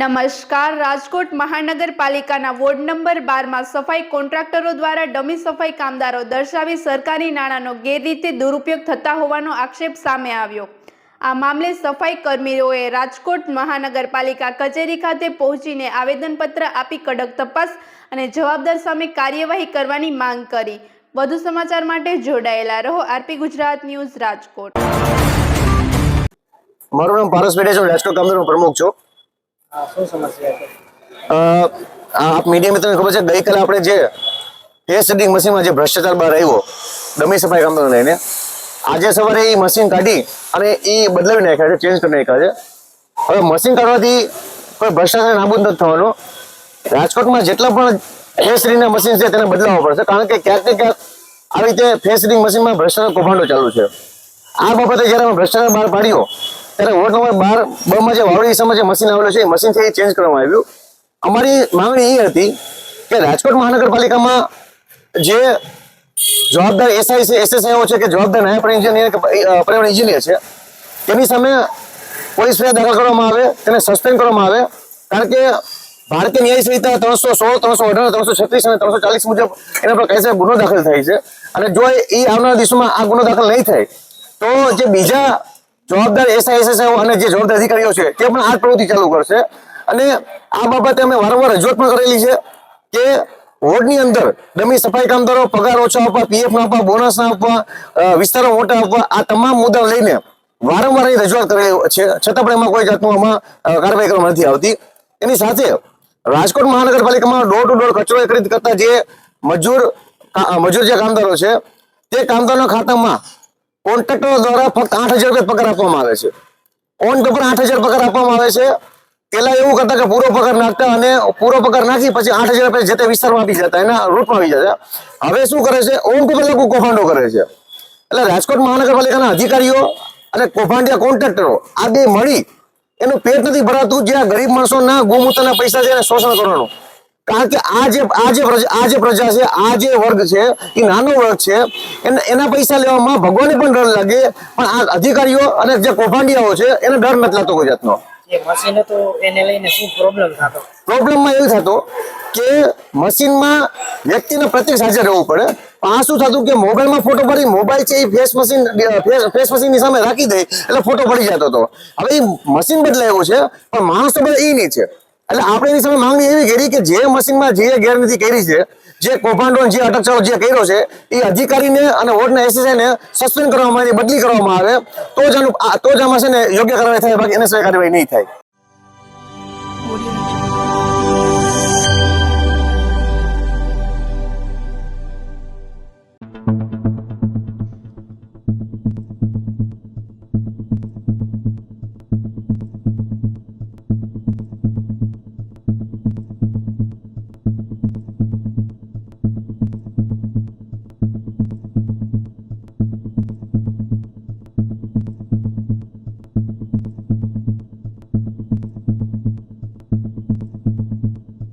નમસ્કાર, રાજકોટ મહાનગરપાલિકાના ward number બારમાં સફાઈ કોન્ટ્રાક્ટરો દ્વારા ડમી સફાઈ કામદારો દર્શાવી સરકારી નાણાંનો ગેરરીતે દુરુપયોગ થતા હોવાનો આક્ષેપ સામે આવ્યો. આ મામલે સફાઈ કર્મીઓએ રાજકોટ મહાનગરપાલિકા કચેરી ખાતે પહોંચીને આવેદનપત્ર આપી કડક તપાસ અને જવાબદાર સામે કાર્યવાહી કરવાની માંગ કરી. વધુ સમાચાર માટે જોડાયેલા રહો આરપી ગુજરાત ન્યૂઝ રાજકોટ. મારું નામ પારસ પેઢે છું રાજકોટ કામદારનો પ્રમુખ છું. આપ મીડિયા મિત્રોને ખબર છે, ગઈકાલે આપણે જે ટેસ્ટ રીડિંગ મશીનમાં જે ભ્રષ્ટાચાર બહાર આવ્યો ડમી સફાઈ કામ લઈને, આજે સવારે એ મશીન કાઢી અને એ બદલાવી નાખ્યા છે ચેન્જ કરી નાખ્યા છે. હવે મશીન કાઢવાથી કોઈ ભ્રષ્ટાચાર નાબૂદ નથી થવાનો. રાજકોટમાં જેટલા પણ ફેસ રીડિંગના મશીન છે, તેને બદલાવવા પડશે, કારણ કે ક્યાંક ને ક્યાંક આવી રીતે ફેસ રીડિંગ મશીનમાં ભ્રષ્ટાચાર કૌભાંડો ચાલુ છે. આ બાબતે જ્યારે ભ્રષ્ટાચાર બહાર પાડ્યો ત્યારે વોર્ડ નંબર બાર, બ માં જે વાવડી વિસ્તારમાં જે મશીન આવેલું છે, એ મશીન છે એ ચેન્જ કરવામાં આવ્યું. અમારી માંગણી એ હતી કે રાજકોટ મહાનગરપાલિકામાં જે જવાબદાર એસઆઈ છે એસએસઆઈઓ છે કે જવાબદાર નાયબ એન્જિનિયર કે પર્યાવરણ એન્જિનિયર છે, તેની સામે પોલીસ ફરિયાદ દાખલ કરવામાં આવે, તેને સસ્પેન્ડ કરવામાં આવે, કારણ કે ભારતીય ન્યાય સંહિતા ત્રણસો સોળ, ત્રણસો અઢાર, ત્રણસો છત્રીસ અને ત્રણસો ચાલીસ મુજબ એના પર કાયદેસર ગુનો દાખલ થાય છે. અને જો એ આવનારા દિવસોમાં આ ગુનો દાખલ નહીં થાય, તો જે બીજા જવાબદાર એસઆઈએસએસઓ અને જે જવાબદાર અધિકારીઓ છે, તે પણ આ પ્રવૃત્તિ ચાલુ કરશે. અને આ બાબતે અમે વારંવાર રજૂઆત પણ કરેલી છે કે વોર્ડની અંદર ડમી સફાઈ કામદારો, પગાર ઓછા આપવા, પીએફ ના આપવા, બોનસ ના આપવા વિસ્તારો મોટા આપવા, આ તમામ મુદ્દા લઈને વારંવાર એ રજૂઆત કરેલી છે. છતાં પણ એમાં કોઈ જાતનું આમાં કાર્યવાહી કરવામાં નથી આવતી. એની સાથે રાજકોટ મહાનગરપાલિકામાં ડોર ટુ ડોર કચરો એકત્રિત કરતા જે મજૂર મજૂર જે કામદારો છે, તે કામદારોના ખાતામાં કોન્ટ્રાક્ટરો દ્વારા ફક્ત આઠ હજાર રૂપિયા પગાર આપવામાં આવે છે. ઓન પેપર આઠ હજાર પગાર આપવામાં આવે છે. પેલા એવું કરતા કે પૂરો પગાર નાખતા અને પૂરો પગાર નાખી પછી આઠ હજાર રૂપિયા જે વિસ્તારમાં આપી જતા, એના રૂટમાં આવી જતા. હવે શું કરે છે? ઓન પેપર લોકો કૌભાંડો કરે છે. એટલે રાજકોટ મહાનગરપાલિકાના અધિકારીઓ અને કૌભાંડિયા કોન્ટ્રાક્ટરો આ બે મળી, એનું પેટ નથી ભરાતું. જ્યાં ગરીબ માણસોના ગૌમૂત્રના પૈસા છે એને શોષણ કરવાનું. કારણ કે આ જે આ જે આ જે પ્રજા છે આ જે વર્ગ છે એ નાનો વર્ગ છે. એના પૈસા લેવામાં ભગવાનને પણ ડર લાગે પણ આ અધિકારીઓ અને જે કૌભાંડિયાઓ છે એને ડર નથી લાગતો કોઈ જાતનો પ્રોબ્લેમમાં એવું થતું કે મશીનમાં વ્યક્તિને પ્રત્યક્ષ હાજર રહેવું પડે પણ આ શું થતું કે મોબાઈલમાં ફોટો પડી મોબાઈલ છે એ ફેસ મશીન ફેસ ફેસ મશીનની સામે રાખી દે એટલે ફોટો પડી જતો હતો. હવે એ મશીન બદલાયું છે પણ માણસ તો બધા એ નહીં છે. એટલે આપણે એની સામે માંગણી એવી કરી કે જે મશીનમાં જે ગેરરીતિ કરી છે, જે કૌભાંડો જે અટકચાળો જે કર્યો છે, એ અધિકારીને અને વોર્ડના એસએસઆઈ સસ્પેન્ડ કરવામાં આવે, બદલી કરવામાં આવે, તો જ આનું તો જ આમાં છે ને યોગ્ય કાર્યવાહી થાય, બાકી એને કાર્યવાહી નહીં થાય.